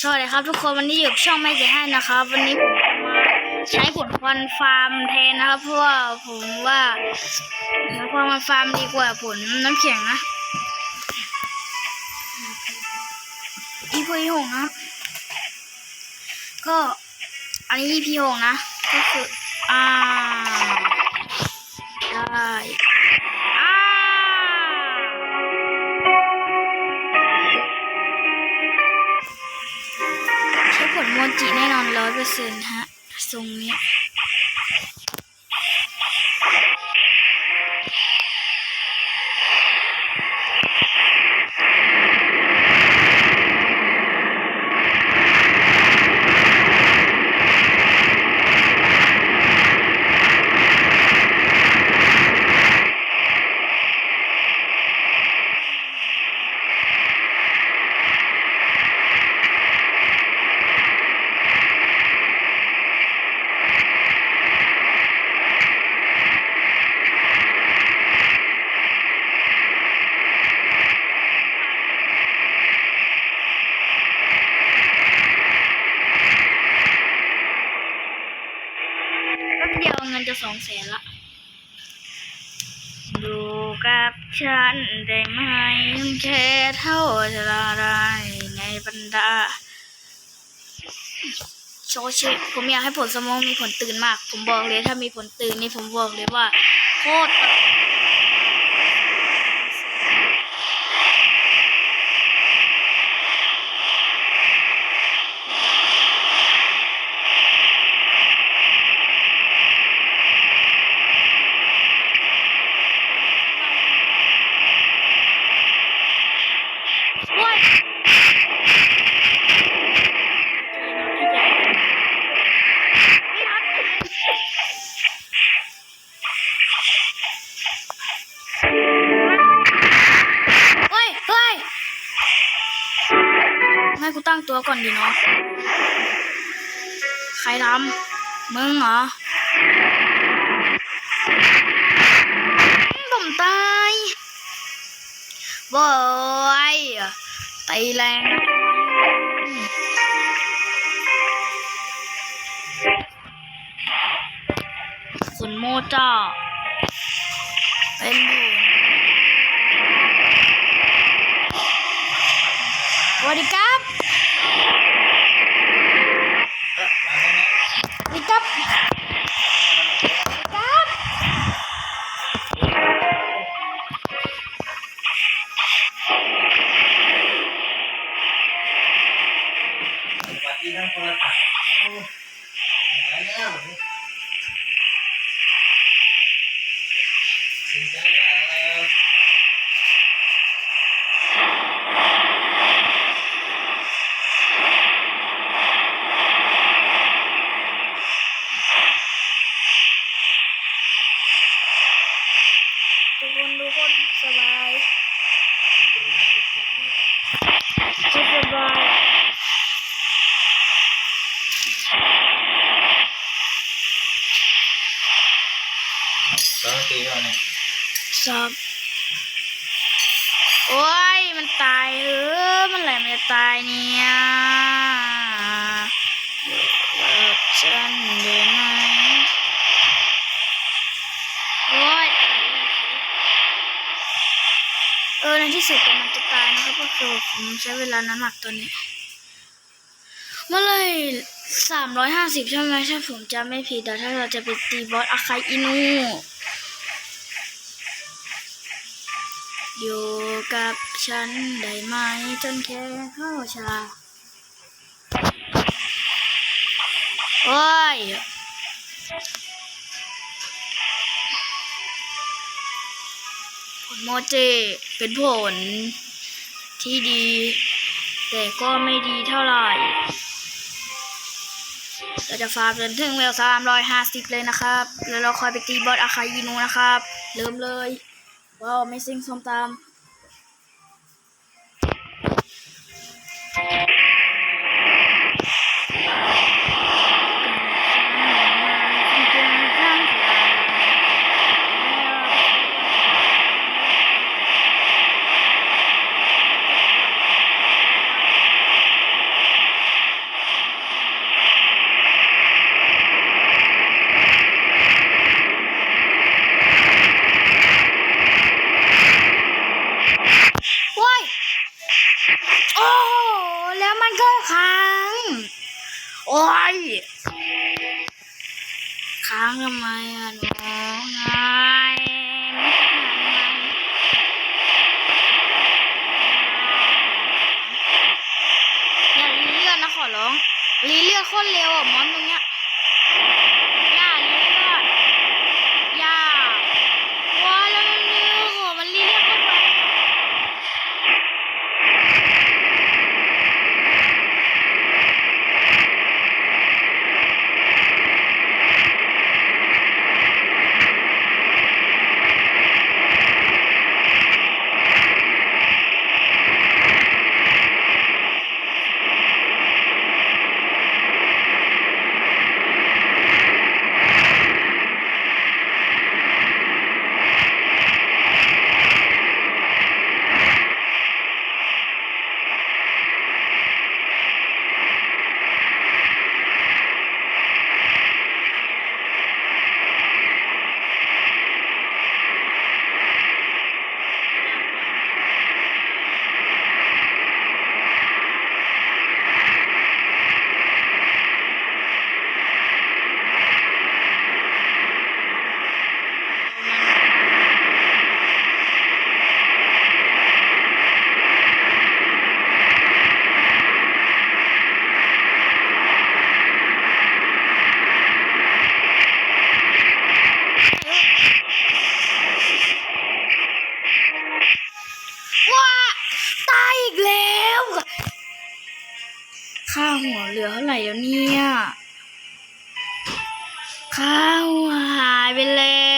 สวัสดีครับทุกคนวันนี้อยู่ช่องไม่เจ๊ให้นะครับ วันนี้ผมมาใช้ผลควันฟาร์มแทนนะครับเพราะว่าผมว่าควันมันฟาร์มดีกว่าผลน้ำแข็งนะอีพีหงนะก็อันนี้อีพีหงนะก็คืออ่าได้ แน่นอนร้อยเปอร์เซ็นต์ฮะทรงเนี้ยแป๊บเดียวเงินจะสองแสนละ ดูกับฉันได้ไหมแค่เท่าจะละลายในบรรดาโชเชผมอยากให้ผลสมองมีผลตื่นมาก ผมบอกเลยถ้ามีผลตื่นนี่ผมบอกเลยว่าโคตร ให้กูตั้งตัวก่อนดีเนาะ ใครทำมึงเหรอ ผมตายบอยตีแรงคุณโมจ้าเป็นอยู่สวัสดีครับสวัสดีครับ สวัสดีครับ สวัสดีทั้งคนละตัดโอ้หายแล้วดีใจแล้ว ทุก คนทุกคนสบายทุกสบายสองปีแล้วเนี่ยสอบโอ้ย มันตายเออมันไหลมันจะตายเนี่ยเลิกฉันได้ไหมโอ้ยตายแล้วเออใน ที่สุดมันจะตายนะครับก็คือผมใช้เวลานั้นหนักตัวนี้เมื่อเลยสามร้อยห้าสิบใช่ไหมถ้าผมจำไม่ผิดแต่ถ้าเราจะไปตีบอสอาคาอินูอยู่กับฉันได้ไหมจนแค่เข้าชาโอ้ย โมเจเป็นผลที่ดี แต่ก็ไม่ดีเท่าไหร่เราจะฟาร์มจนถึงเวลสามร้อยห้าสิบเลยนะครับ แล้วเราคอยไปตีบอสอาคายินูนะครับ เริ่มเลยว้าวไม่ซิงส้มตำ อ้ยค้างทำไมอะน้องไงอย่ารีเลือดนะขอร้องรีเลือดโคตรเร็วอะมอนมึง ค่าหัวเหลือเท่าไหร่แล้วเนี่ยค่าหัวหายไปแล้ว